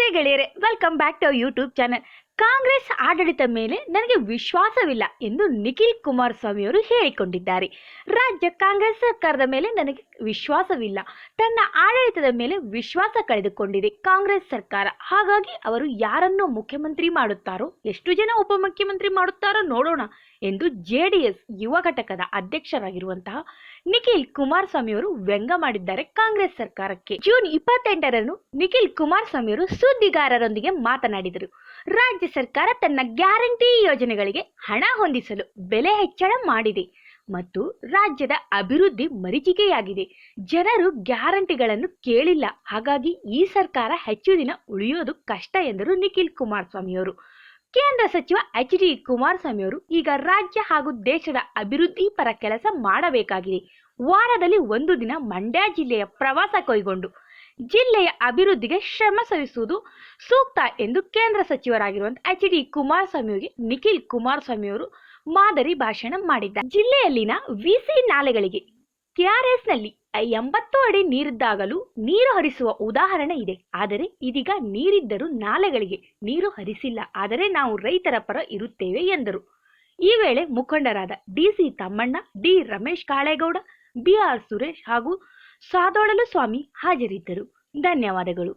ನಮಸ್ತೆ ಗೆಳೆಯರೆ welcome back to YouTube channel Congress ಆಡಳಿತ ಮೇಲೆ ನನಗೆ ವಿಶ್ವಾಸವಿಲ್ಲ ಎಂದು ನಿಖಿಲ್ ಕುಮಾರಸ್ವಾಮಿ ಅವರು ಹೇಳಿಕೊಂಡಿದ್ದಾರೆ. ರಾಜ್ಯ ಕಾಂಗ್ರೆಸ್ ಸರ್ಕಾರದ ಮೇಲೆ ನನಗೆ ವಿಶ್ವಾಸವಿಲ್ಲ. ತನ್ನ ಆಡಳಿತದ ಮೇಲೆ ವಿಶ್ವಾಸ ಕಳೆದುಕೊಂಡಿದೆ ಕಾಂಗ್ರೆಸ್ ಸರ್ಕಾರ. ಹಾಗಾಗಿ ಅವರು ಯಾರನ್ನು ಮುಖ್ಯಮಂತ್ರಿ ಮಾಡುತ್ತಾರೋ, ಎಷ್ಟು ಜನ ಉಪಮುಖ್ಯಮಂತ್ರಿ ಮಾಡುತ್ತಾರೋ ನೋಡೋಣ ಎಂದು ಜೆಡಿಎಸ್ ಯುವ ಘಟಕದ ಅಧ್ಯಕ್ಷರಾಗಿರುವಂತಹ ನಿಖಿಲ್ ಕುಮಾರಸ್ವಾಮಿ ಅವರು ವ್ಯಂಗ ಮಾಡಿದ್ದಾರೆ ಕಾಂಗ್ರೆಸ್ ಸರ್ಕಾರಕ್ಕೆ. ಜೂನ್ ಇಪ್ಪತ್ತೆಂಟರಂದು ನಿಖಿಲ್ ಕುಮಾರಸ್ವಾಮಿ ಅವರು ಸುದ್ದಿಗಾರರೊಂದಿಗೆ ಮಾತನಾಡಿದರು. ರಾಜ್ಯ ಸರ್ಕಾರ ತನ್ನ ಗ್ಯಾರಂಟಿ ಯೋಜನೆಗಳಿಗೆ ಹಣ ಹೊಂದಿಸಲು ಬೆಲೆ ಹೆಚ್ಚಳ ಮಾಡಿದೆ ಮತ್ತು ರಾಜ್ಯದ ಅಭಿವೃದ್ಧಿ ಮರೀಚಿಕೆಯಾಗಿದೆ. ಜನರು ಗ್ಯಾರಂಟಿಗಳನ್ನು ಕೇಳಿಲ್ಲ. ಹಾಗಾಗಿ ಈ ಸರ್ಕಾರ ಹೆಚ್ಚು ದಿನ ಉಳಿಯೋದು ಕಷ್ಟ ಎಂದರು ನಿಖಿಲ್ ಕುಮಾರಸ್ವಾಮಿಯವರು. ಕೇಂದ್ರ ಸಚಿವ ಎಚ್ ಡಿ ಕುಮಾರಸ್ವಾಮಿ ಅವರು ಈಗ ರಾಜ್ಯ ಹಾಗೂ ದೇಶದ ಅಭಿವೃದ್ಧಿ ಪರ ಕೆಲಸ ಮಾಡಬೇಕಾಗಿದೆ. ವಾರದಲ್ಲಿ ಒಂದು ದಿನ ಮಂಡ್ಯ ಜಿಲ್ಲೆಯ ಪ್ರವಾಸ ಕೈಗೊಂಡು ಜಿಲ್ಲೆಯ ಅಭಿವೃದ್ಧಿಗೆ ಶ್ರಮ ಸಲ್ಲಿಸುವುದು ಸೂಕ್ತ ಎಂದು ಕೇಂದ್ರ ಸಚಿವರಾಗಿರುವಂತಹ ಎಚ್ ಡಿ ಕುಮಾರಸ್ವಾಮಿಯವರಿಗೆ ನಿಖಿಲ್ ಕುಮಾರಸ್ವಾಮಿ ಅವರು ಮಾದರಿ ಭಾಷಣ ಮಾಡಿದ್ದಾರೆ. ಜಿಲ್ಲೆಯಲ್ಲಿನ ವಿಸಿ ನಾಲೆಗಳಿಗೆ ಕೆಆರ್ಎಸ್ನಲ್ಲಿ ಎಂಬತ್ತು ಅಡಿ ನೀರಿದ್ದಾಗಲೂ ನೀರು ಹರಿಸುವ ಉದಾಹರಣೆ ಇದೆ. ಆದರೆ ಇದೀಗ ನೀರಿದ್ದರೂ ನಾಲೆಗಳಿಗೆ ನೀರು ಹರಿಸಿಲ್ಲ. ಆದರೆ ನಾವು ರೈತರ ಪರ ಇರುತ್ತೇವೆ ಎಂದರು. ಈ ವೇಳೆ ಮುಖಂಡರಾದ D C Thammanna, D Ramesh Kalegowda B R Suresh ಹಾಗೂ ಸಾದೋಳಲು ಸ್ವಾಮಿ ಹಾಜರಿದ್ದರು. ಧನ್ಯವಾದಗಳು.